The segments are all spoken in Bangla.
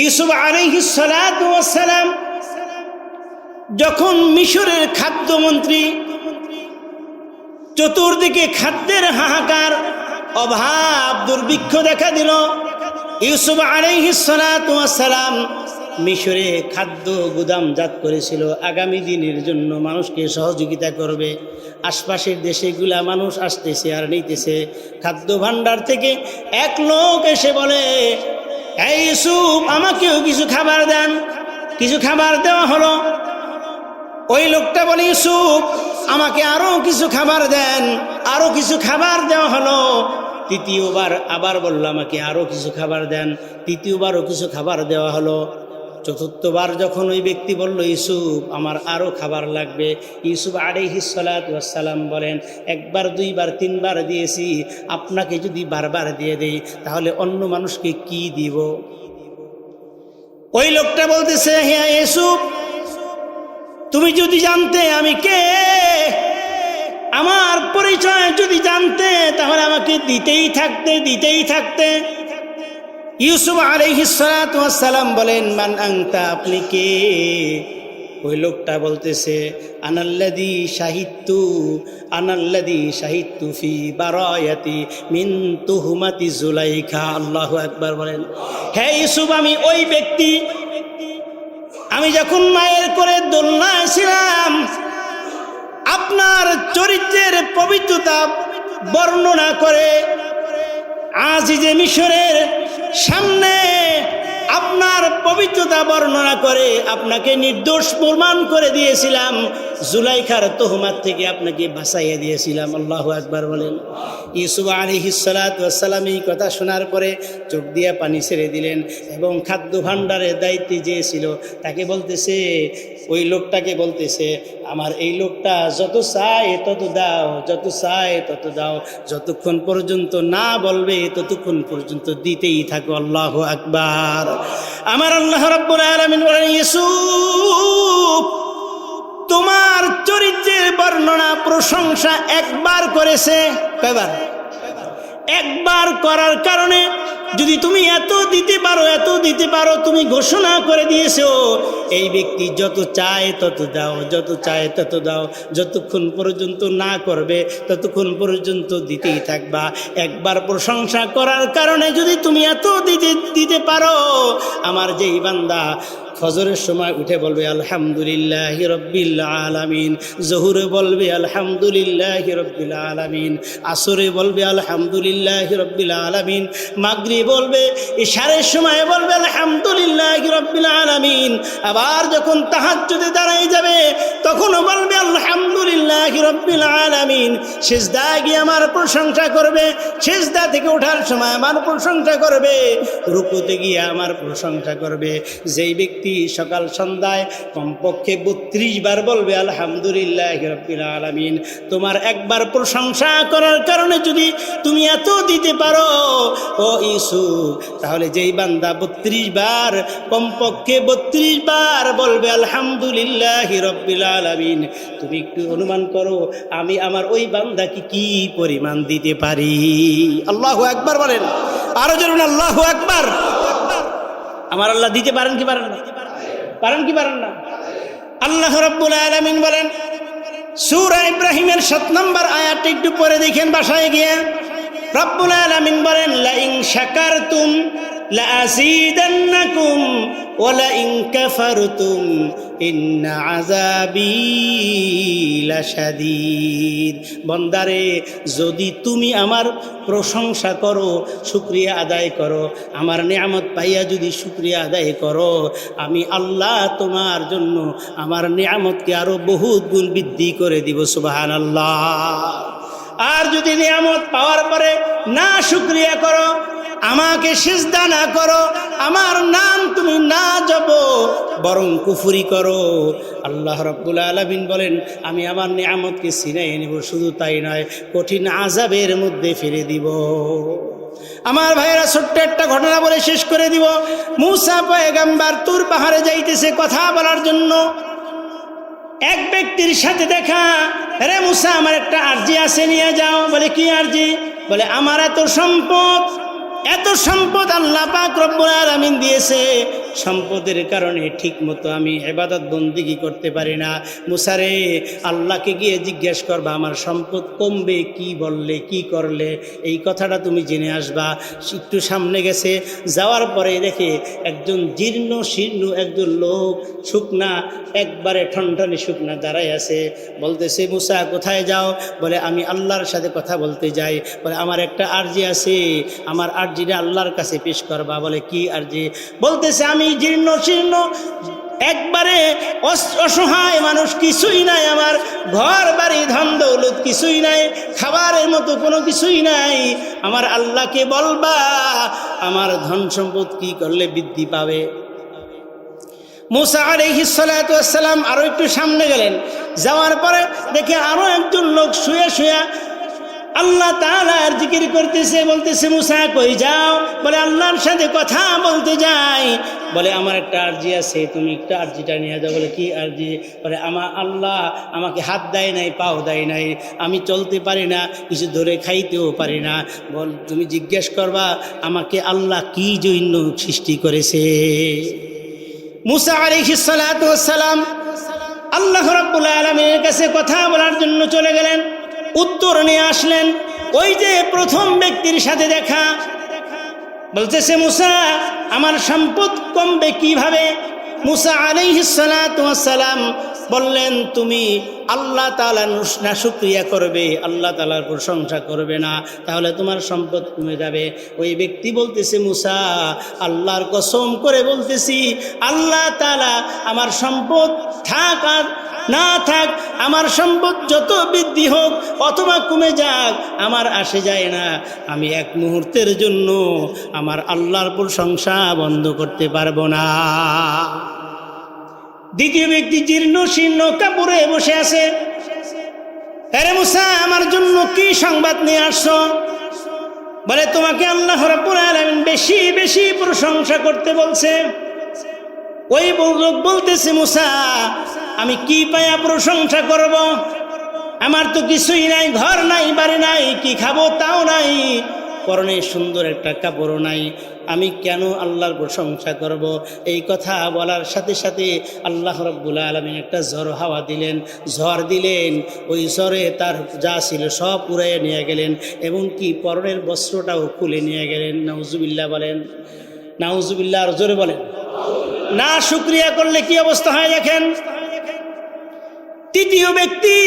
ইউসুফ আলহিসালাম যখন মিশরের খাদ্যমন্ত্রী, চতুর্দিকে খাদ্যের হাহাকার, অভাব, দুর্ভিক্ষ দেখা দিল, ইউসুফ আলহিসালাম মিশরে খাদ্য গুদামজাত করেছিল। আগামী দিনের জন্য মানুষকে সহযোগিতা করবে। আশপাশের দেশেগুলা মানুষ আসতেছে আর নিতেছে। খাদ্য ভাণ্ডার থেকে এক লোক এসে বলে এই ইউসুফ, আমাকেও কিছু খাবার দেন। কিছু খাবার দেওয়া হলো। ওই লোকটা বলে, ইউসুফ, আমাকে আরও কিছু খাবার দেন। আরও কিছু খাবার দেওয়া হলো। তৃতীয়বার আবার বলল, আমাকে আরও কিছু খাবার দেন। তৃতীয়বারও কিছু খাবার দেওয়া হলো। চতুর্থবার যখন ওই ব্যক্তি বলল, ইউসুফ, আমার আরও খাবার লাগবে। ইউসুফ আলিহিসালাম বলেন, একবার, দুইবার, তিনবার দিয়েছি, আপনাকে যদি বারবার দিয়ে দেই, তাহলে অন্য মানুষকে কি দিব? ওই লোকটা বলতেছে হ্যাঁ ইউসুফ, তুমি যদি জানতে আমি কে, আমার পরিচয় যদি জানতে, তাহলে আমাকে দিতেই থাকতে দিতেই থাকতে। ইউসুফ আলহিসালাম বলেন, মান আংতা আপনি কে? ওই লোকটা বলতেছে আনাল্লাদি সাহিত্য আনাল্লাদি সাহিত্য ফি বারায়াতি মিন তুহুমাতি জুলাইখা। আল্লাহু একবার বলেন। হ্যাঁ ইউসুফ, আমি ওই ব্যক্তি, আমি যখন মায়ের করে দোলনায় ছিলাম, আপনার চরিত্রের পবিত্রতা বর্ণনা করে আজ যে মিশরের সামনে আপনার পবিত্রতা বর্ণনা করে আপনাকে নির্দোষ প্রমাণ করে দিয়েছিলাম। জুলাইখার তোহমাত থেকে আপনাকে বাঁচাইয়া দিয়েছিলাম, আল্লাহ একবার বলেন। ইউসুফ আলী হিসালাতাম এই কথা শোনার পরে চোখ দিয়া পানি ছেড়ে দিলেন এবং খাদ্য ভাণ্ডারের দায়িত্বে যে ছিল তাকে বলতেছে, ওই লোকটাকে বলতেছে, আমার এই লোকটা যত চায় তত দাও, যত চায় তত দাও, যতক্ষণ পর্যন্ত না বলবে ততক্ষণ পর্যন্ত দিতেই থাকো, আল্লাহ আকবার। আমার আল্লাহ রব্বুল আলমিন বলেন, ইউসুফ বর্ণনা, প্রশংসা একবার করেছে, কয়বার? একবার করার কারণে যদি তুমি এত দিতে পারো, এত দিতে পারো, তুমি ঘোষণা করে দিয়েছ, এই ব্যক্তি যত চায় তত দাও, যত চায় তত দাও, যতক্ষণ পর্যন্ত না করবে, ততক্ষণ পর্যন্ত দিতেই থাকবা। একবার প্রশংসা করার কারণে যদি তুমি এত দিতে দিতে পারো, আমার যেই বান্দা ফজরের সময় উঠে বলবে, আলহামদুলিল্লাহ রব্বিল আলামিন। জহুরে বলবে, আলহামদুলিল্লাহ রব্বিল আলামিন। আসরে বলবে, আলহামদুলিল্লাহ রব্বিল আলামিন। মাগরি বলবে, ইশারের সময় বলবে, আলহামদুলিল্লাহ রব্বিল আলামিন। আবার যখন তাহাজ্জুদে দাঁড়াই যাবে, তখনও বলবে, আলহামদুলিল্লাহ রব্বিল আলামিন। সেজদা গিয়ে আমার প্রশংসা করবে, সেজদা থেকে ওঠার সময় আমার প্রশংসা করবে, রুকুতে গিয়ে আমার প্রশংসা করবে। যেই ব্যক্তি সকাল সন্ধ্যায় কমপক্ষে বত্রিশ বার বলবে, আলহামদুলিল্লাহ আলামিন। তোমার একবার প্রশংসা করার কারণে যদি তুমি এত দিতে পারো, ও ইসু, তাহলে যেই বান্দা বত্রিশ বার, কমপক্ষে বত্রিশ বার বলবে, আলহামদুলিল্লাহ রব্বিল আলামিন। তুমি একটু অনুমান করো, আমি আমার ওই বান্দাকে কি পরিমাণ দিতে পারি? আল্লাহ একবার বলেন। আরও জরুন আল্লাহ একবার আমার আল্লাহ দিতে পারেন কি পারেন না? পারেন কি পারেন না? আল্লাহ রব্বুল আলমিন বলেন, সুরা ইব্রাহিমের সাত নম্বর আয়াতটি একটু পরে দেখেন বাসায় গিয়ে। রব্বুল আলমিন বলেন লাইং শাকার তুম ওলা ইং কাফারতুম ইন্না আযাবি লাশাদীদ। বন্দারে, যদি তুমি আমার প্রশংসা করো, শুক্রিয়া আদায় করো, আমার নিয়ামত পাইয়া যদি শুক্রিয়া আদায় করো, আমি আল্লাহ তোমার জন্য আমার নিয়ামতকে আরও বহুত গুণ বৃদ্ধি করে দিব সুবাহান আল্লাহ আর যদি নিয়ামত পাওয়ার পরে না শুক্রিয়া করো আমাকে সিজদা না করো, আমার নাম তুমি না যাব বরং কুফুরি করো। আল্লাহ রব্বুল আলমিন বলেন, আমি আমার নিয়ামতকে সিনাই নেব, শুধু তাই নয়, কঠিন আজাবের মধ্যে ফিরে দিব। আমার ভাইয়েরা, ছোট্ট একটা ঘটনা বলে শেষ করে দিব। মুসা পয়গাম্বার তুর পাহাড়ে যাইতেছে কথা বলার জন্য। এক ব্যক্তির সাথে দেখা, রে মুসা, আমার একটা আর্জি আছে, নিয়ে যাও। বলে, কি আর্জি? বলে, আমার এত সম্পদ। এত সম্পদ আল্লাহ পাক রব্বুল আলামিন দিয়েছে। সম্পদের কারণে ঠিক মতো আমি এবাদত বন্দিগি করতে পারি না। মুসারে, আল্লাহকে গিয়ে জিজ্ঞেস করবা, আমার সম্পদ কমবে, কি বললে, কি করলে? এই কথাটা তুমি জেনে আসবা। একটু সামনে গেছে, যাওয়ার পরে দেখে একজন জীর্ণ শীর্ণ একজন লোক, শুকনা, একবারে ঠনঠনে শুকনা দাঁড়াই আছে। বলতেছে, মুসা, কোথায় যাও? বলে, আমি আল্লাহর সাথে কথা বলতে যাই। বলে, আমার একটা আর্জি আছে, আমার আর্জিটা আল্লাহর কাছে পেশ করবা। বলে, কি আর্জি? বলতেছে, আমি জীর্ণ শীর্ণ, একবারে অস- অসহায় মানুষ কিছুই নাই আমার। ঘর, বাড়ি, ধন, দৌলত কিছুই নাই, খাবারের মতো কোনো কিছুই নাই। আমার আল্লাহকে বলবা, আমার ধন সম্পদ কি করলে বৃদ্ধি পাবে? মুসা আলহিসাল্লাম আরও একটু সামনে গেলেন। যাওয়ার পরে দেখে আরও একজন লোক শুয়ে শুয়ে আল্লাহ তালার জিকির করতেছে, বলতেছে, মুসা কই যাও? বলে, আল্লাহর সাথে কথা বলতে যাই। বলে, আমার একটা আর্জি আছে, তুমি একটা আর্জিটা নিয়ে যাও। বলে, কি আর্জি? বলে, আমার আল্লাহ আমাকে হাত দেয় নাই, পাও দেয় নাই, আমি চলতে পারি না, কিছু ধরে খাইতেও পারি না। বল, তুমি জিজ্ঞেস করবা, আমাকে আল্লাহ কি জন্য সৃষ্টি করেছে? মুসা আল্লাহ রাব্বুল আলমীর কাছে কথা বলার জন্য চলে গেলেন, উত্তর নিয়ে আসলেন। ওই যে প্রথম ব্যক্তির সাথে দেখা বলতেছে, মুসা, আমার সম্পদ কমবে কীভাবে? মুসা আলিহিসালাম বললেন, তুমি আল্লাহ তালা না শুক্রিয়া করবে, আল্লাহ তালার প্রশংসা করবে না, তাহলে তোমার সম্পদ কমে যাবে। ওই ব্যক্তি বলতেছে, মুসা, আল্লাহর কসম করে বলতেছি, আল্লাহ তালা আমার সম্পদ থাক আর না থাক, আমার সম্পদ যত বৃদ্ধি হোক, অথবা কমে যাক, আমার আসে যায় না। আমি এক মুহূর্তের জন্য আমার আল্লাহর প্রশংসা বন্ধ করতে পারব না। দ্বিতীয় ব্যক্তি জীর্ণ শীর্ণ কাপড়ে বসে আছে। আরে মুসা, আমার জন্য কি সংবাদ নিয়ে আসছো? বলে, তোমাকে আল্লাহ রাব্বুল বেশি বেশি প্রশংসা করতে বলছে। ওই লোক বলতেছে, মুসা আমি কি পায়া প্রশংসা করব? আমার তো কিছুই নাই, ঘর নাই, বাড়ি নাই, কি খাব তাও নাই। পরনে সুন্দর একটা কাপড়ও নাই, আমি কেন আল্লাহর প্রশংসা করব? এই কথা বলার সাথে সাথে আল্লাহ রব্বুল আলমিন একটা ঝড় হাওয়া দিলেন। ঝড় দিলেন, ওই ঝড়ে তার যা ছিল সব উড়াইয়া নিয়ে গেলেন এমনকি পরনের বস্ত্রটাও খুলে নিয়ে গেলেন। নাউজুবিল্লাহ বলেন, নাউজুবিল্লাহ আর জোরে বলেন। না শুক্রিয়া করলে কি অবস্থা হয় দেখেন? তৃতীয় ব্যক্তি,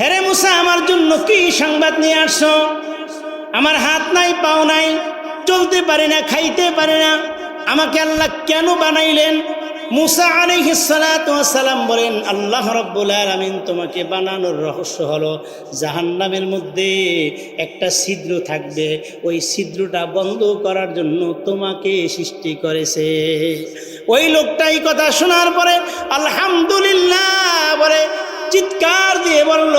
হেরে মুসা, আমার জন্য কি সংবাদ নিয়ে আসছো? আমার হাত নাই, পাও নাই, চলতে পারে না, খাইতে পারে না। আমাকে আল্লাহ কেন বানাইলেন? মুসা আলাইহিসালাম বলেন, আল্লাহ রব্বুল আলমিন তোমাকে বানানোর রহস্য হলো, জাহান্নামের মধ্যে একটা ছিদ্র থাকবে। ওই ছিদ্রটা বন্ধ করার জন্য তোমাকে সৃষ্টি করেছে। ওই লোকটাই কথা শোনার পরে আলহামদুলিল্লাহ বলে চিৎকার দিয়ে বলল,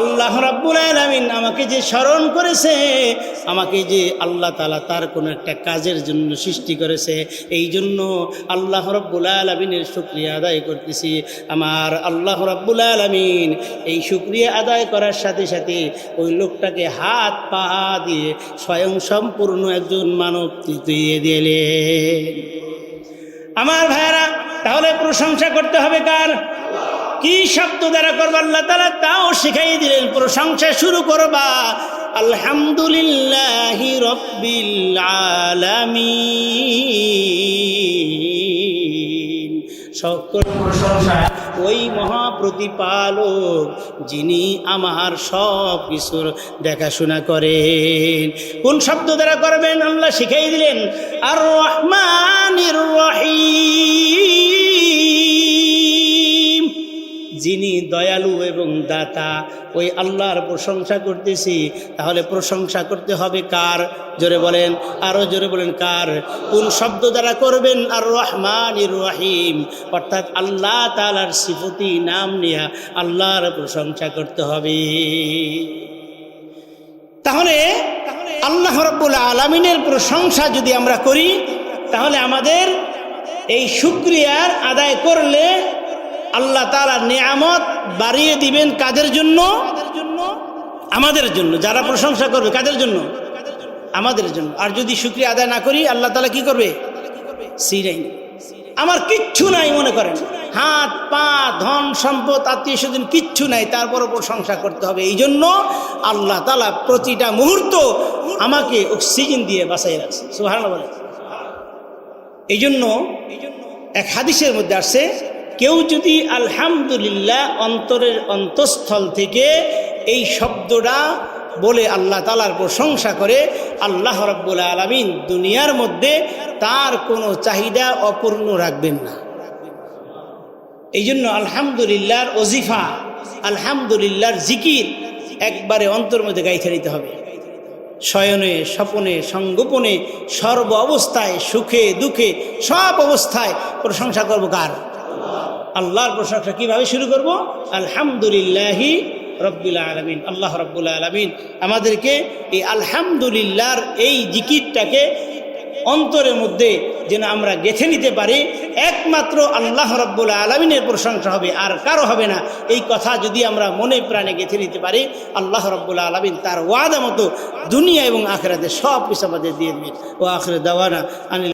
আল্লাহ রাব্বুল আলামিন আমাকে যে স্মরণ করেছে, আমাকে যে আল্লাহ তালা তার কোনো একটা কাজের জন্য সৃষ্টি করেছে, এই জন্য আল্লাহ রব্বুল আলমিনের শুক্রিয়া আদায় করতেছি। আমার আল্লাহ রাব্বুল আলমিন এই শুক্রিয়া আদায় করার সাথে সাথে ওই লোকটাকে হাত পা দিয়ে স্বয়ং সম্পূর্ণ একজন মানব দিয়ে দিলে আমার ভাইরা তাহলে প্রশংসা করতে হবে কার? কি শব্দ দ্বারা করবা? আল্লাহ তালা তাও শিখাই দিলেন, প্রশংসা শুরু করবা। আলহামদুলিল্লাহ রব্বিল আলামিন। সকল প্রশংসা ওই মহাপ্রতিপালক যিনি আমার সব কিছুর দেখাশোনা করেন। কোন শব্দ দ্বারা করবেন? আল্লাহ শিখাই দিলেন আর রহমানির রহিম। যিনি দয়ালু এবং দাতা, ওই আল্লাহর প্রশংসা করতেছি, তাহলে প্রশংসা করতে হবে কার? জোরে বলেন আরও জোরে বলেন কার? কোন শব্দ দ্বারা করবেন? আর রহমান রহিম। অর্থাৎ আল্লাহ তালার সিফতি, নাম নিয়ে আল্লাহর প্রশংসা করতে হবে। তাহলে আল্লাহ রব্বুল আলমিনের প্রশংসা যদি আমরা করি, তাহলে আমাদের এই শুক্রিয়ার আদায় করলে আল্লাহ তালা নিয়ামত বাড়িয়ে দিবেন কাদের জন্য? আমাদের জন্য। যারা প্রশংসা করবে, কাদের জন্য? আমাদের জন্য। আর যদি শুক্রিয়া আদায় না করি, আল্লাহ তালা কি করবে? আমার কিচ্ছু নাই মনে করেন। হাত, পা, ধন, সম্পদ, আত্মীয় স্বজন কিচ্ছু নাই। তারপর প্রশংসা করতে হবে। এই জন্য আল্লাহ তালা প্রতিটা মুহূর্ত আমাকে অক্সিজেন দিয়ে বাঁচাই রাখছে। সুহান বলে এই জন্য এক হাদিসের মধ্যে আসছে কেউ যদি আলহামদুলিল্লাহ অন্তরের অন্তঃস্থল থেকে এই শব্দটা বলে আল্লাহ তালার প্রশংসা করে, আল্লাহ রব্বুল আলমিন দুনিয়ার মধ্যে তার কোনো চাহিদা অপূর্ণ রাখবেন না। এই জন্য আলহামদুলিল্লাহর অজিফা আলহামদুলিল্লাহর জিকির একবারে অন্তর মধ্যে গাইতে নিতে হবে। শয়নে, স্বপনে সংগোপনে সর্ব অবস্থায় সুখে, দুঃখে সব অবস্থায় প্রশংসা করব কার? আল্লাহর প্রশংসা কীভাবে শুরু করব? আলহামদুলিল্লাহি রব্বুল আলমিন। আল্লাহ রব্বুল আলমিন আমাদেরকে এই আলহামদুলিল্লাহর এই জিকিরটাকে অন্তরের মধ্যে যেন আমরা গেথে নিতে পারি। একমাত্র আল্লাহ রব্বুল আলমিনের প্রশংসা হবে, আর কারও হবে না। এই কথা যদি আমরা মনে প্রাণে গেথে নিতে পারি, আল্লাহ রব্বুল আলমিন তার ওয়াদা মতো দুনিয়া এবং আখেরাতে সব কিছু আমাদের দিয়ে দিবেন। ও আখরে দাওয়ানা আনিল